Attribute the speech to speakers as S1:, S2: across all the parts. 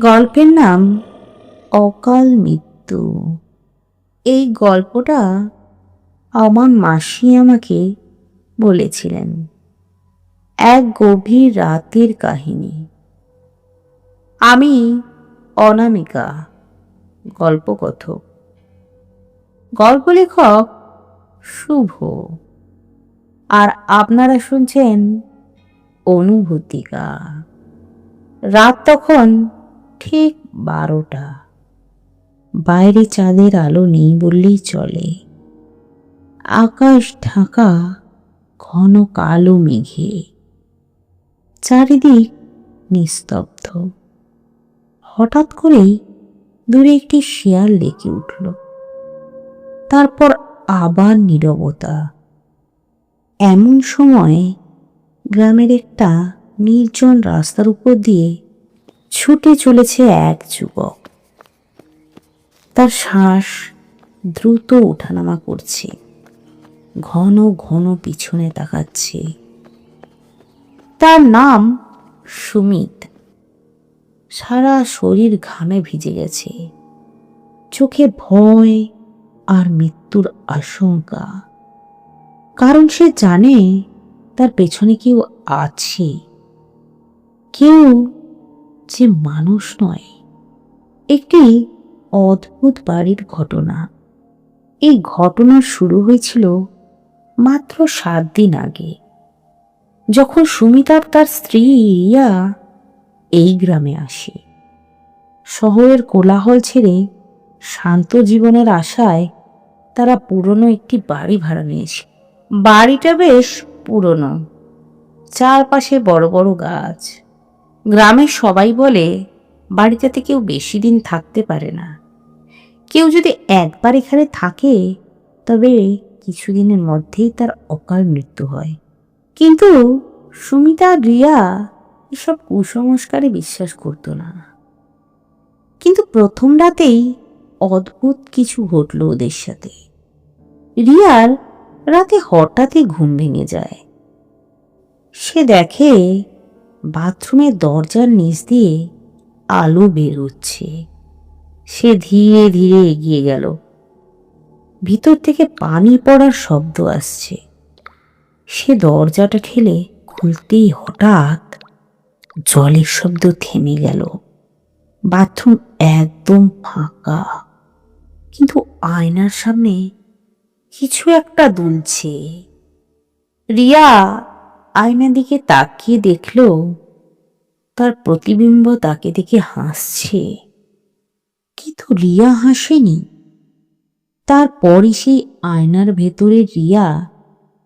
S1: গল্পের নাম অকাল মৃত্যু। এই গল্পটা আমার মাসি আমাকে বলেছিলেন। এক গভীর রাতের কাহিনী। আমি অনামিকা, গল্পকথক। গল্প লেখক শুভ। আর আপনারা শুনছেন অনুভূতিকা। রাত তখন ঠিক বারোটা। বাইরে চাঁদের আলো নেই বললেই চলে। আকাশ ঢাকা, ঘন কালো মেঘে। চারিদিক নিস্তব্ধ। হঠাৎ করেই দূরে একটি শিয়াল ডেকে উঠল। তারপর আবার নীরবতা। এমন সময় গ্রামের একটা নির্জন রাস্তার উপর দিয়ে ছুটে চলেছে এক যুবক। তার শ্বাস দ্রুত ওঠানামা করছে। ঘন ঘন পিছনে তাকাচ্ছে। তার নাম সুমিত। সারা শরীর ঘামে ভিজে গেছে। চোখে ভয় আর মৃত্যুর আশঙ্কা। কারণ সে জানে তার পেছনে কেউ আছে। কেউ যে মানুষ নয়। একটি অদ্ভুত বাড়ির ঘটনা। এই ঘটনা শুরু হয়েছিল মাত্র সাত দিন আগে। যখন সুমিতার তার স্ত্রী ইয়া এই গ্রামে আসে। শহরের কোলাহল ছেড়ে শান্ত জীবনের আশায় তারা পুরনো একটি বাড়ি ভাড়া নিয়েছে। বাড়িটা বেশ পুরনো। চারপাশে বড় বড় গাছ। গ্রামের সবাই বলে বাড়িটাতে কেউ বেশি দিন থাকতে পারে না। কেউ যদি একবার এখানে থাকে, তবে কিছুদিনের মধ্যেই তার অকাল মৃত্যু হয়। কিন্তু সুমিতা রিয়া এসব কুসংস্কারে বিশ্বাস করতো না। কিন্তু প্রথম রাতেই অদ্ভুত কিছু ঘটল ওদের সাথে। রিয়ার রাতে হঠাৎই ঘুম ভেঙে যায়। সে দেখে বাথরুমের দরজার নিচ দিয়ে আলো বের হচ্ছে সে ধীরে ধীরে এগিয়ে গেল। ভিতর থেকে পানি পড়ার শব্দ আসছে। সে দরজাটা ঠেলে খুলতেই হঠাৎ জলের শব্দ থেমে গেল। বাথরুম একদম ফাঁকা। কিন্তু আয়নার সামনে কিছু একটা দুলছে। রিয়া আয়নার দিকে তাকিয়ে দেখল, তার প্রতিবিম্ব তাকে দেখে হাসছে। কিন্তু রিয়া হাসেনি। তারপরই সেই আয়নার ভেতরে রিয়া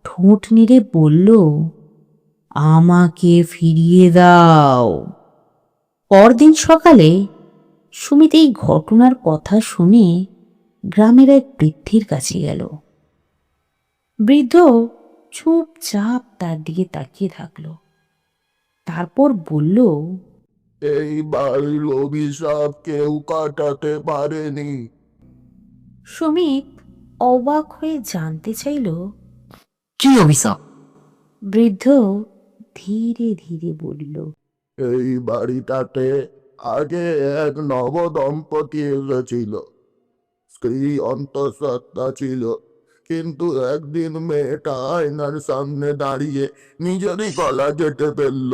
S1: ঠোঁট নেড়ে বলল, আমাকে ফিরিয়ে দাও। পরদিন সকালে সুমিত এই ঘটনার কথা শুনে গ্রামের এক বৃদ্ধির কাছে গেল। বৃদ্ধ চুপচাপ তার দিকে তাকিয়ে থাকল। তারপর বলল
S2: এই বাড়ির অভিশাপ কেউ কাটাতে পারেনি।
S1: সুমিত অবাক হয়ে জানতে চাইল
S3: কি অভিশাপ?
S1: বৃদ্ধ ধীরে ধীরে বলল
S2: এই বাড়িটাতে আগে এক নব দম্পতি এসেছিল। স্ত্রী অন্তঃসত্ত্বা ছিল। কিন্তু একদিন মেয়েটা আয়নার সামনে দাঁড়িয়ে নিজেরই গলা কেটে ফেলল।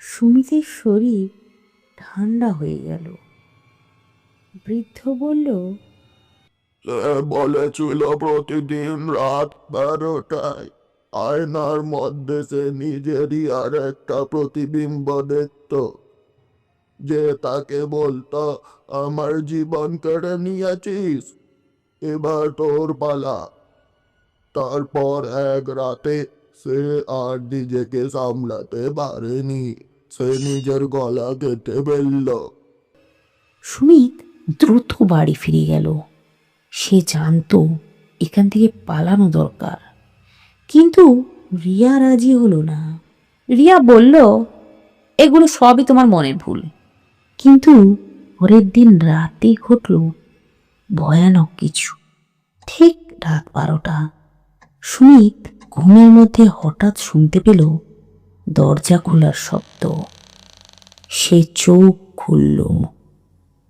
S1: সুমিতের শরীর ঠান্ডা হয়ে গেল। বৃদ্ধ বলল
S2: বলেছিল প্রতিদিন রাত বারোটায় আয়নার মধ্যে সে নিজেরই আর একটা প্রতিবিম্ব দেখত যে তাকে বলতো আমার জীবন কেড়ে নিয়েছিস? এবার তোর পালা। তারপর এক রাতে সে আর নিজেকে সামলাতে পারেনি। সে নিজের গলা কেটে ফেলল।
S1: সুমিত দ্রুত বাড়ি ফিরে গেল। সে জানতো এখান থেকে পালানো দরকার। কিন্তু রিয়া রাজি হলো না। রিয়া বলল, এগুলো সবই তোমার মনের ভুল। কিন্তু পরের দিন রাতে ঘটল ভয়ানক কিছু। ঠিক রাত বারোটা। সুমিত ঘুমের মধ্যে হঠাৎ শুনতে পেল দরজা খোলার শব্দ। সে চোখ খুলল।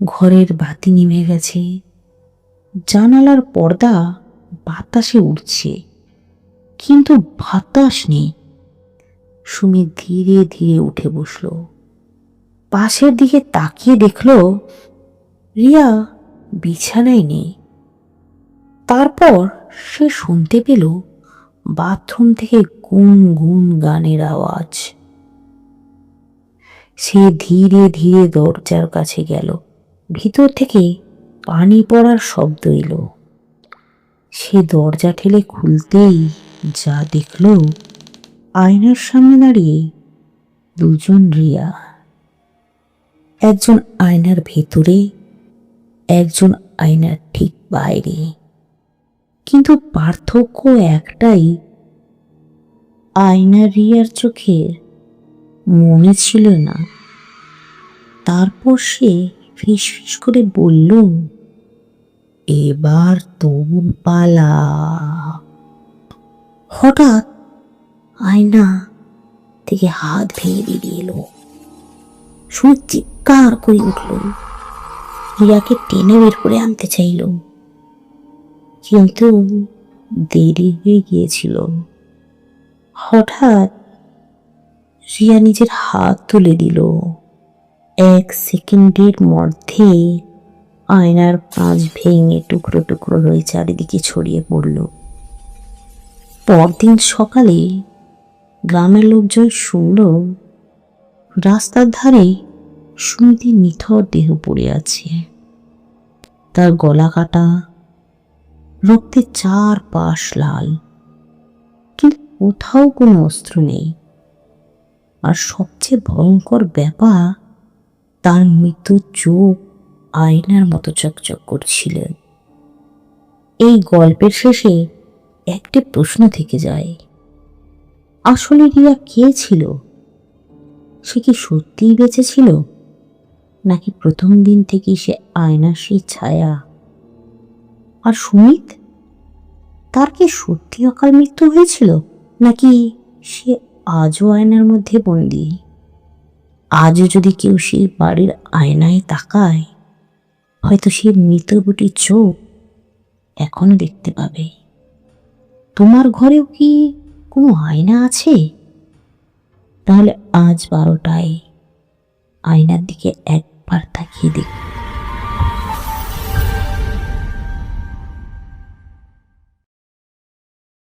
S1: ঘরের বাতি নিভে গেছে। জানালার পর্দা বাতাসে উঠছে কিন্তু বাতাস নেই। সুমিত ধীরে ধীরে উঠে বসল। পাশের দিকে তাকিয়ে দেখল, রিয়া বিছানায় নেই। তারপর সে শুনতে পেল বাথরুম থেকে গুন গুন গানের আওয়াজ। সে ধীরে ধীরে দরজার কাছে গেল। ভিতর থেকে পানি পড়ার শব্দ এলো। সে দরজা ঠেলে খুলতেই যা দেখল আয়নার সামনে দাঁড়িয়ে দুজন রিয়া। একজন আয়নার ভেতরে একজন আয়নার ঠিক বাইরে। কিন্তু পার্থক্য একটাই আয়না রিয়ার চোখে মনে ছিল না। তারপর সে ফিসফিস করে বলল, এবার তোর পালা। হঠাৎ আয়না থেকে হাত ভেঙে বেরিয়ে এলো। শুনে চিৎকার করে উঠল রিয়াকে টেনে বের করে আনতে চাইল। কিন্তু দেরি হয়ে গিয়েছিল। হঠাৎ রিয়া নিজের হাত তুলে দিল। এক সেকেন্ডের মধ্যে আয়নার কাঁচ ভেঙে টুকরো টুকরো হয়ে চারিদিকে ছড়িয়ে পড়ল। পরদিন সকালে গ্রামের লোকজন শুনল, রাস্তার ধারে সুমিতির নিথর দেহ পড়ে আছে। তার গলা কাটা, রক্তের চার পাশ লাল। কিন্তু কোথাও কোনো অস্ত্র নেই। আর সবচেয়ে ভয়ঙ্কর ব্যাপার, তার মৃত্যুর চোখ আয়নার মতো চকচক করছিলেন এই গল্পের শেষে একটি প্রশ্ন থেকে যায়, আসলে রিয়া কে ছিল? সে কি সত্যিই বেঁচে ছিল? নাকি প্রথম দিন থেকেই সে আয়নার সেই ছায়া? আর সুমিত? তার কি সত্যি অকাল মৃত্যু হয়েছিল? নাকি সে আজও আয়নার মধ্যে বন্দি? আজও যদি কেউ সেই বাড়ির আয়নায় তাকায়, হয়তো সেই মৃত বুটির চোখ এখনও দেখতে পাবে। তোমার ঘরেও কি কোনো আয়না আছে? তাহলে আজ বারোটায় আয়নার দিকে একবার তাকিয়ে দেখো